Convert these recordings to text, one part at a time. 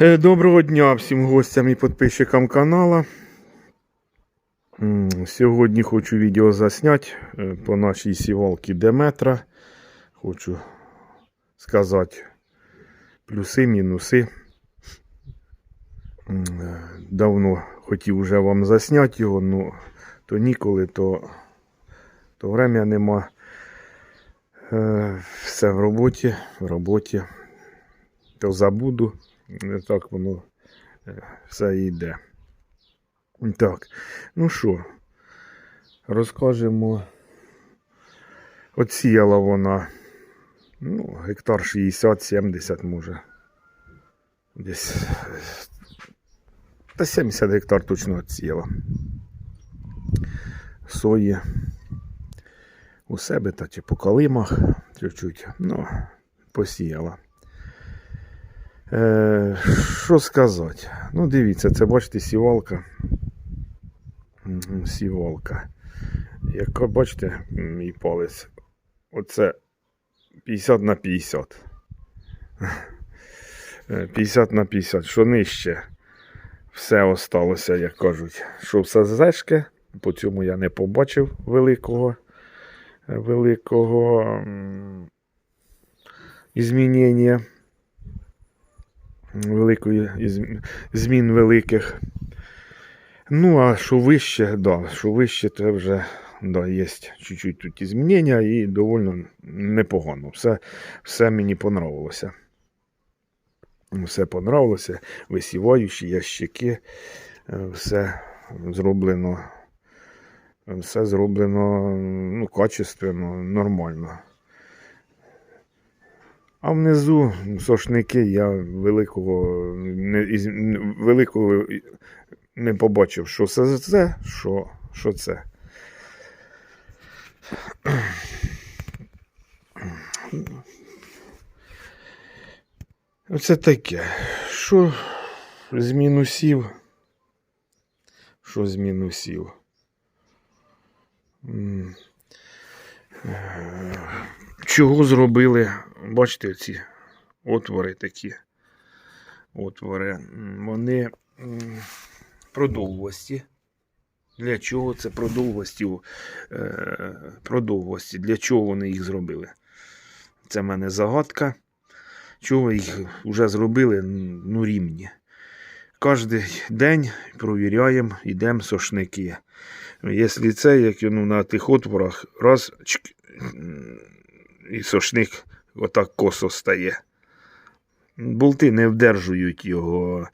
Е, Доброго дня всім гостям і підписчикам канала. Сьогодні хочу відео засняти е, по нашій сівалці Деметра. Хочу сказати плюси, мінуси. Е, Давно хотів вже вам засняти його, ну то ніколи, то, то врем'я нема. Все в роботі, в роботі. То забуду. Не так воно е, все йде. Так, ну що, розкажемо. Отсіяла вона ну, гектар 60-70 може. Десь. Та 70 гектар точно отсіяла. Сої у себе та чи по калимах чуть-чуть. Ну, посіяла. Е, що сказати? Ну, дивіться, це бачите сівалка. Мгм, Сівалка. Яка, бачите, мій палець. Оце 50 на 50. Е, 50 на 50. Що нижче? Все осталося, як кажуть. Що все зешке. По цьому я не побачив великого. е, Великого змінення великої змін великих. Ну, а що вище, да, що вище, це вже да, є чуть-чуть тут і змінення і доволі непогано. Все, все мені понравилося. Все понравилося. Висіваючі ящики, е, все зроблено. Все зроблено ну, качественно, нормально. А внизу сошники я великого не, великого не побачив, що це це, що, що це. Оце таке. Що з мінусів? Що з мінусів? Чого зробили? Бачите, ці отвори такі. Отвори. Вони продовгості. Для чого це продовгості? Е, продовгості? Для чого вони їх зробили? Це в мене загадка. Чого їх вже зробили ну, рівні. Кожен день провіряємо, йдемо сошники. Якщо це, як ну, на тих отворах, раз чик, і сошник отак косо стає. Болти не вдержують його,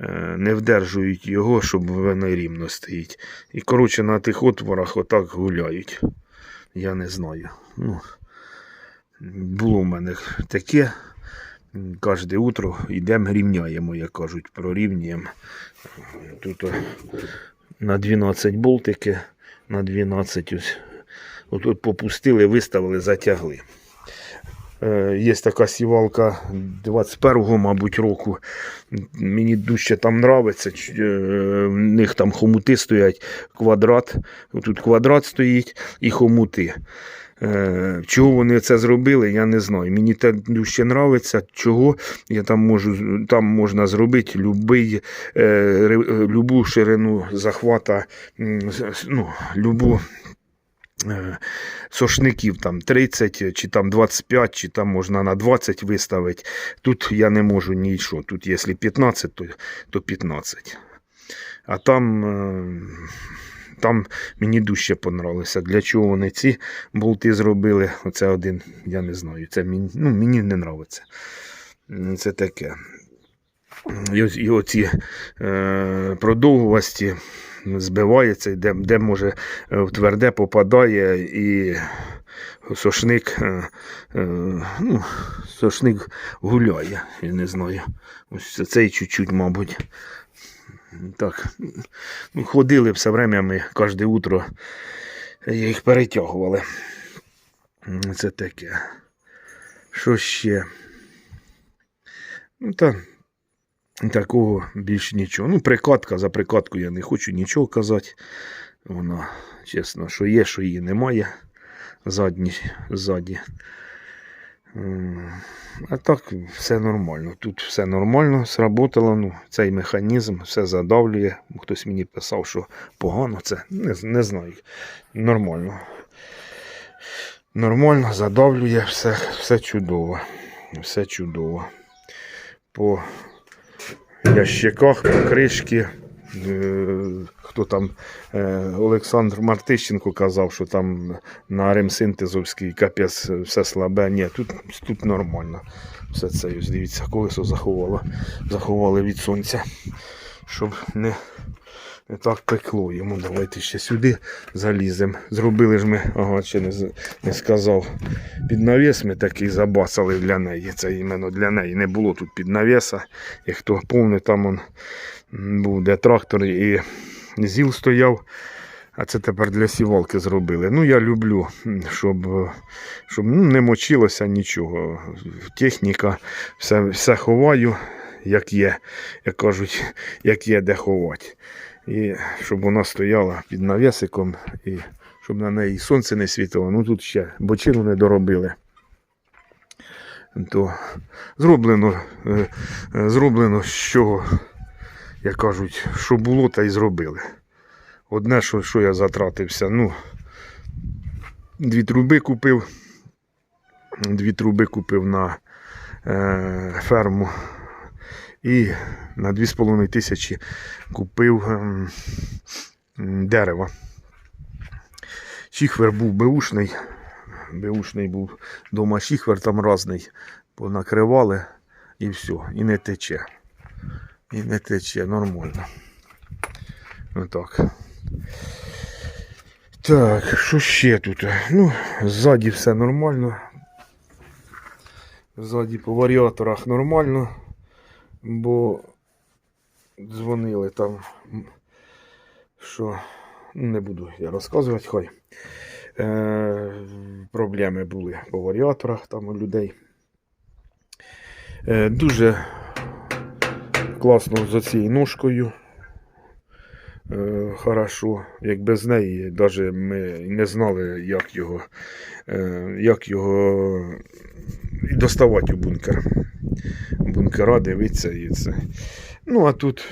е, не вдержують його, щоб воно рівно стоїть. І, коротше, на тих отворах отак гуляють. Я не знаю. Ну, було в мене таке. Кожне утро йдемо рівняємо, як кажуть, прорівнюємо. Тут на 12 болтики, на 12 ось. Отут попустили, виставили, затягли. Е, Є така сівалка 21-го, мабуть, року. Мені дуже там. Ч- е, В них там хомути стоять, квадрат. Тут квадрат стоїть і хомути. Е, Чого вони це зробили, я не знаю. Мені те дуже нравиться. Чого я там можу там можна зробити любий, е, любу ширину захвата, ну, любу сошників там 30 чи там 25, чи там можна на 20 виставити. Тут я не можу нічого. Тут, якщо 15, то, то 15. А там, е, там мені дужче понравилося. Для чого вони ці болти зробили? Оце один, я не знаю. Це мені, ну, мені не подобається. Це таке. І оці е, продовгувасті збивається, де, де може е, в тверде попадає і сошник, е, е, ну, сошник гуляє, я не знаю. Ось цей чуть-чуть, мабуть. Так. Ну, ходили все время ми кожне утро їх перетягували. Це таке. Що ще? Ну, та такого більш нічого. Ну, прикатка за прикатку я не хочу нічого казати. Вона, чесно, що є, що її немає. Задні, ззаді. А так все нормально. Тут все нормально сработало. Ну, цей механізм все задавлює. Хтось мені писав, що погано це. Не, не знаю. Нормально. Нормально задавлює, все, все чудово. Все чудово. По ящиках, кришки. Е, Хто там е, Олександр Мартищенко казав, що там на ремсинтезовський капець все слабе. Ні, тут, тут нормально. Все це, ось дивіться, колесо заховало, заховали від сонця, щоб не так пекло йому. Давайте ще сюди заліземо. Зробили ж ми, ага, ще не, не сказав. Під навіс ми такий забацали для неї. Це іменно для неї. Не було тут під навіса. І хто пам'ятає, там он був де трактор і зіл стояв. А це тепер для сівалки зробили. Ну, я люблю, щоб, щоб ну, не мочилося нічого. Техніка, все, все ховаю, як є, як кажуть, як є де ховати. І щоб вона стояла під навісиком, і щоб на неї сонце не світило. Ну тут ще бочину не доробили. То зроблено, е, е, зроблено чого, як кажуть, що було, та й зробили. Одне, що, що я затратився, ну, дві труби купив. Дві труби купив на е, ферму. І на 2,5 тисячі купив ем, м. Шіхвер був беушний. Беушний був дома шіхвер там різний. Понакривали і все. І не тече. І не тече нормально. Отак. Так, що ще тут? Ну, ззаді все нормально. Ззаді по варіаторах нормально, бо дзвонили там, що не буду я розказувати, хай. Е, проблеми були по варіаторах там у людей. Е, дуже класно з оцією ножкою. Е, хорошо. Як без неї, навіть ми не знали, як його, е, як його доставати у бункер. Бункера дивитися і це. Ну, а тут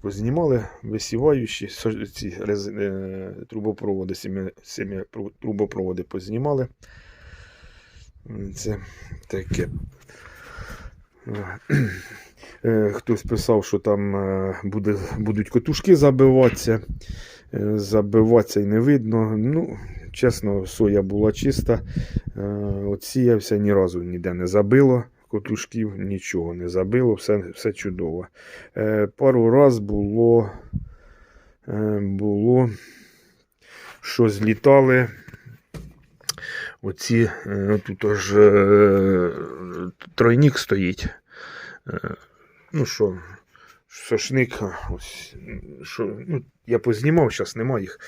познімали висіваючі ці е, трубопроводи, сім'я, трубопроводи познімали. Це таке. Е, Хтось писав, що там е, буде, будуть котушки забиватися. Забиватися і не видно. Ну, чесно, соя була чиста. Е, От сіявся ні разу ніде не забило. Котушків нічого не забило, все, все чудово. Е, Пару раз було, е, було, що злітали. Оці, е, тут аж е, тройник стоїть. Е, Ну що, сошник, ось, що, ну, я познімав, зараз нема їх.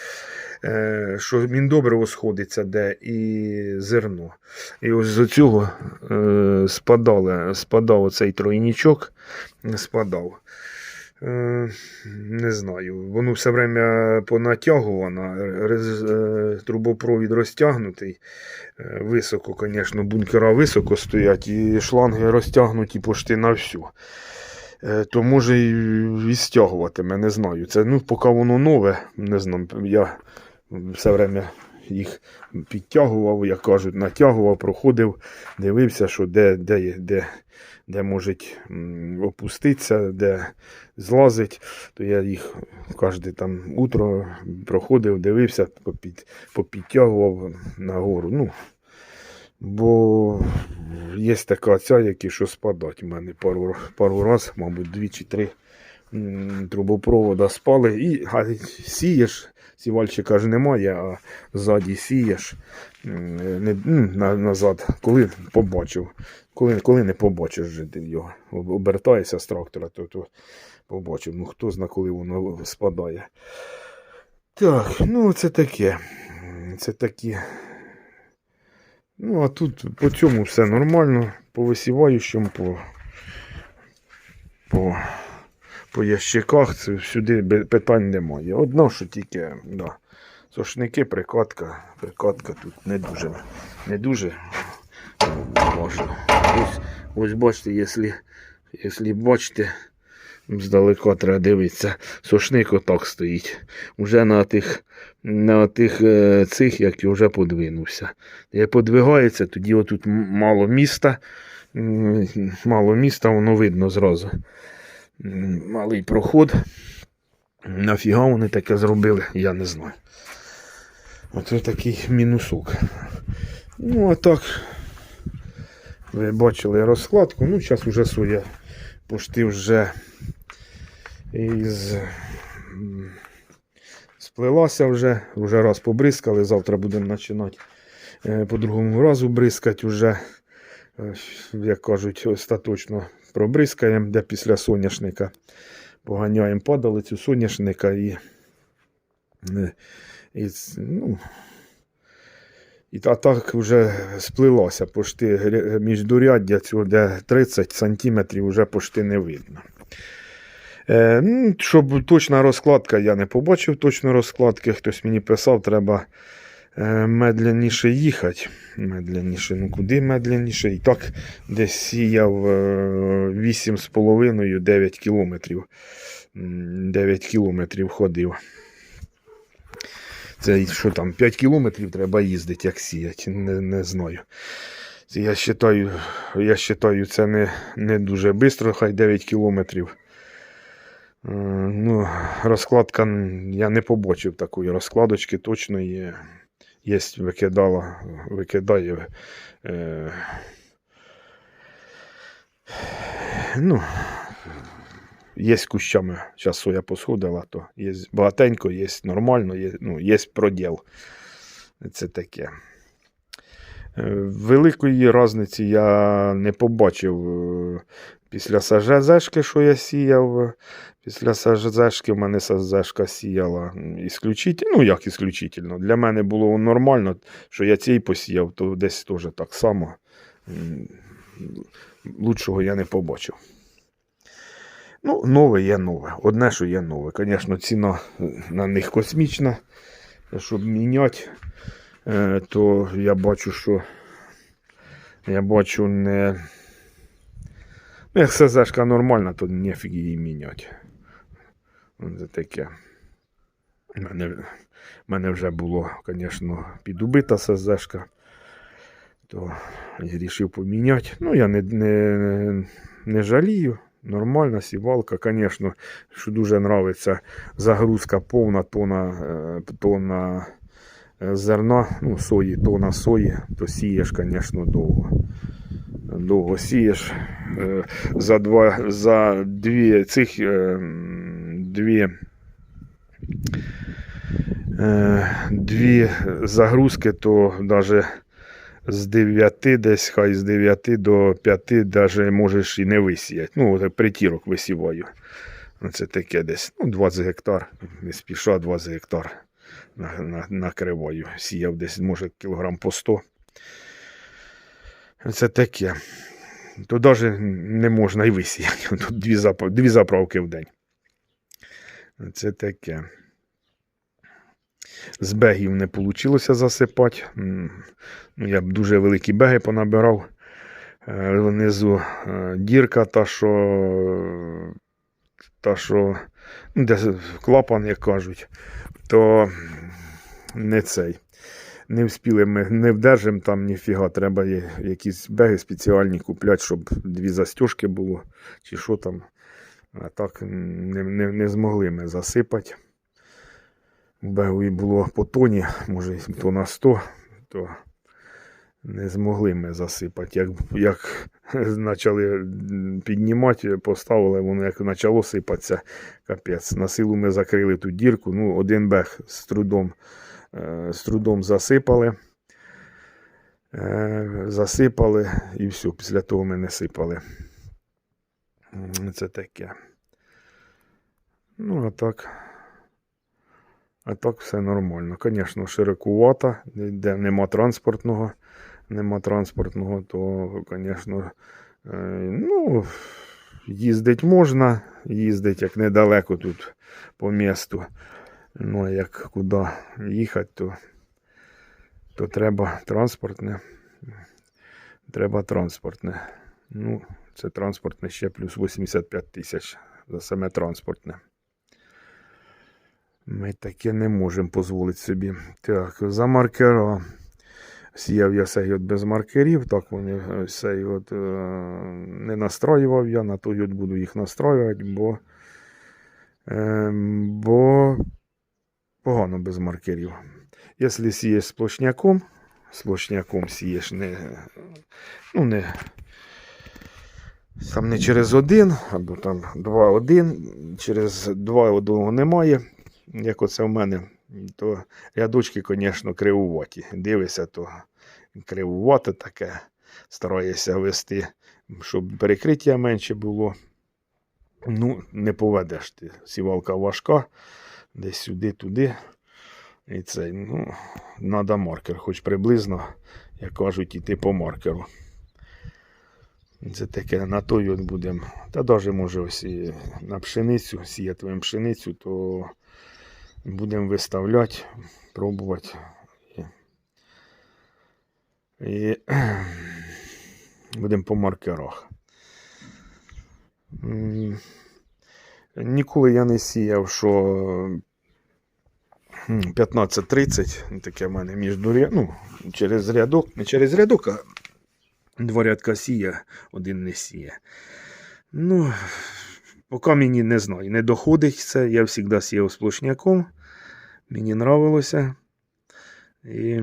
Е, що міндобриво сходиться, де і зерно. І ось з цього е, спадали, спадав оцей тройнічок, спадав. Е, не знаю, воно все время понатягувано, трубопровід розтягнутий. Високо, звісно, бункера високо стоять, і шланги розтягнуті почти на всю. То може і відстягуватиме, не знаю. Це ну, поки воно нове, не знаю. Я все время їх підтягував, як кажуть, натягував, проходив, дивився, що де, де, де, де може м, опуститися, де злазить. То я їх кожне там утро проходив, дивився, попід, попідтягував нагору. Ну, бо є така ця, які що спадать. У мене пару, пару раз, мабуть, дві чи три трубопровода спали. І а, сієш, сівальчика ж немає, а ззаді сієш не, на, назад, коли побачив. Коли, коли не побачиш вже його, об- обертаєшся з трактора, то, то побачив. Ну хто зна, коли воно спадає. Так, ну це таке. Це такі. Ну, а тут по цьому все нормально. По висіваючому, по, по, по ящиках, сюди питань немає. Одно, що тільки, да, сошники, прикладка, прикладка тут не дуже, не дуже важно. Ось, ось бачите, якщо, якщо бачите, здалека треба дивитися, сошник отак стоїть. Уже на тих, на тих е, цих, як і вже подвинувся. Як подвигається, тоді отут мало міста. Мало міста, воно видно зразу. Малий проход. Нафіга вони таке зробили, я не знаю. Оце такий мінусок. Ну, а так, ви бачили розкладку. Ну, зараз вже соя пошти вже із м, сплелася вже, вже раз побризкали, завтра будемо починати е, по другому разу бризкати вже, е, як кажуть, остаточно пробризкаємо, де після соняшника поганяємо падалицю соняшника і, е, і ну, і та так вже сплилося, пошти міждуряддя цього, де 30 сантиметрів вже пошти не видно. Е, ну, щоб точна розкладка, я не побачив точної розкладки. Хтось мені писав, треба медленніше їхати. Медленніше, ну куди медленніше? І так десь сіяв е, 8,5-9 кілометрів. 9 кілометрів ходив. Це що там, 5 кілометрів треба їздити, як сіяти, не, не знаю. Я вважаю, я вважаю, це не, не дуже швидко, хай 9 кілометрів. Е, Ну, розкладка, я не побачив такої розкладочки, точно є. Є викидала, викидає. Е, ну, є кущами. Зараз соя посходила, то є багатенько, є нормально, є, ну, є проділ. Це таке. Е, Великої різниці я не побачив е, після СЖЗшки, що я сіяв. Після СЖЗшки в мене СЖЗшка сіяла ісключительно. Ну, як ісключительно. Для мене було нормально, що я цей посіяв, то десь теж так само. Лучшого я не побачив. Ну, нове є нове. Одне, що є нове. Звісно, ціна на них космічна. Щоб міняти, е, то я бачу, що я бачу не. Ну, як СЗшка нормальна, то нефіг її міняти. Це таке. Мене, мене вже було, звісно, підубита СЗшка. То я вирішив поміняти. Ну, я не, не, не жалію. Нормальна сівалка, звісно, що дуже подобається загрузка повна тона, е, тона е, зерна, ну, сої, тона сої, то сієш, звісно, довго. Довго сієш. Е, За два, за дві цих дві, е, дві загрузки, то навіть з 9 десь, хай з 9 до 5 даже можеш і не висіяти. Ну, притірок висіваю. Це таке десь ну, 20 гектар, не спіша 20 гектар на, на, накриваю. Сіяв десь, може, кілограм по 100. Це таке. То навіть не можна і висіяти. Тут дві заправки в день. Це таке. З бегів не вийшло засипати. Ну, я б дуже великі беги понабирав. Е, Внизу е, дірка, та що, та що ну, де клапан, як кажуть, то не цей. Не вспіли ми, не вдержимо там ніфіга. Треба якісь беги спеціальні купляти, щоб дві застіжки було, чи що там. А так не, не, не змогли ми засипати. Бегові було по тоні, може то на 100, то не змогли ми засипати. Як, як почали піднімати, поставили, воно як почало сипатися, капець. На силу ми закрили ту дірку. Ну, один бег з трудом, е, з трудом засипали. Е, Засипали і все. Після того ми не сипали. Це таке. Ну, а так. А так все нормально. Звісно, широкувато, де нема транспортного, нема транспортного, то, звісно, е, ну, їздить можна, їздить як недалеко тут по місту. Ну, а як куди їхати, то, то треба транспортне. Треба транспортне. Ну, це транспортне ще плюс 85 тисяч за саме транспортне. Ми таке не можемо дозволити собі. Так, за маркера. Сіяв я цей от без маркерів, так вони е, цей от, е, не настроював я, на той от буду їх настроювати, бо, е, бо погано без маркерів. Якщо сієш сплошняком, сплошняком сієш не, ну, не, там не через один, або там два-один, через два одного немає, як оце в мене, то рядочки, звісно, кривуваті. Дивишся, то кривувате таке, стараєшся вести, щоб перекриття менше було. Ну, не поведеш ти. Сівалка важка, десь сюди, туди. І це, ну, треба маркер, хоч приблизно, як кажуть, іти по маркеру. Це таке на той от будемо. Та навіть може ось і на пшеницю, сіятимемо пшеницю, то будемо виставляти, пробувати. І, будемо по маркерах. Ніколи я не сіяв, що м, 15-30, таке в мене між дуря... ну, через рядок, не через рядок, а два рядка сіє, один не сіє. Ну, поки мені не знаю, не доходить це. Я завжди сіяв сплошняком. Мені нравилося. І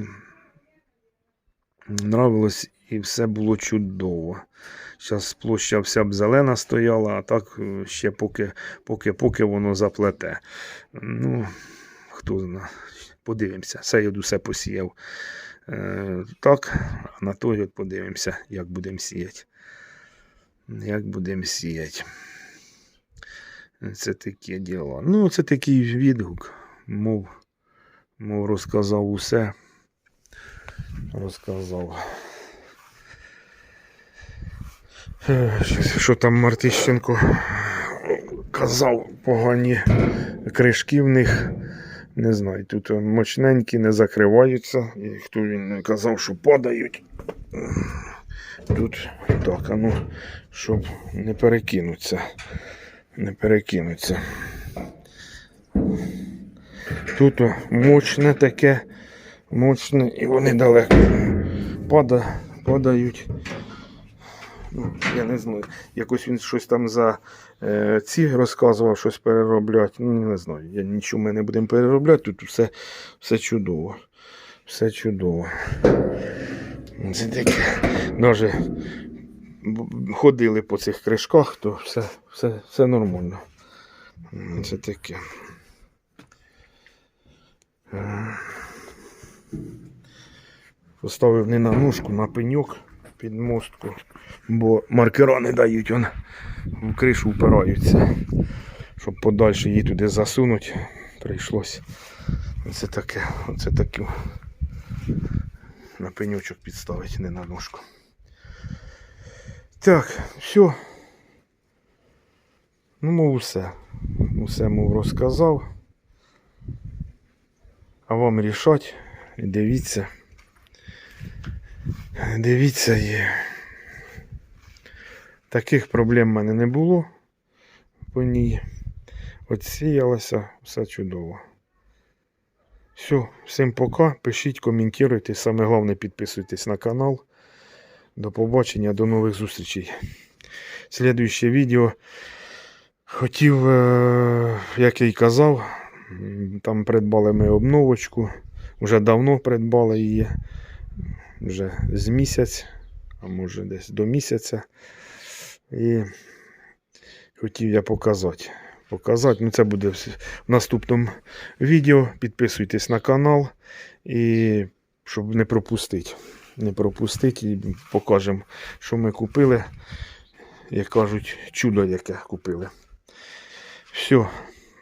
нравилось, і все було чудово. Зараз площа вся б зелена стояла, а так е, ще поки, поки, поки воно заплете. Ну, хто знає. Подивимося. Це я усе посіяв. Е, так, а на той от подивимося, як будемо сіяти. Як будемо сіяти. Це таке діло. Ну, це такий відгук. Мов, мов розказав усе. Розказав. Е, Що, що там Мартищенко казав, погані кришки в них. Не знаю, тут мощненькі не закриваються. І хто він не казав, що падають. Тут так, а ну, щоб не перекинуться. Не перекинуться. Тут о, мощне таке, мощне, і вони далеко пада, падають. Ну, я не знаю. Якось він щось там за е, ці розказував, щось перероблять. Ну, не знаю. Я нічого ми не будемо переробляти. Тут все, все чудово. Все чудово. Це таке. Даже ходили по цих кришках, то все, все, все нормально. Це таке. Е. Поставив не на ножку, на пеньок під мостку, бо маркера не дають, он в кришу впираються. Щоб подальше її туди засунуть, прийшлось. Оце таке, оце таке на пеньочок підставити, не на ножку. Так, все. Ну, мов усе. Усе мов розказав. А вам рішать. Дивіться. Дивіться є. Таких проблем в мене не було по ній. От сіялося, все чудово. Все, всім пока. Пишіть, коментуйте. Саме головне підписуйтесь на канал. До побачення, до нових зустрічей. Слідуюче відео хотів, е, як я й казав, там придбали ми обновочку. Вже давно придбали її. Вже з місяць, а може десь до місяця. І хотів я показати. Показати. Ну, це буде в наступному відео. Підписуйтесь на канал. І щоб не пропустити. Не пропустити і покажемо, що ми купили. Як кажуть, чудо яке купили. Все,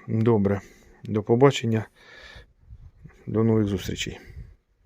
добре. До побачення. До нових зустрічей.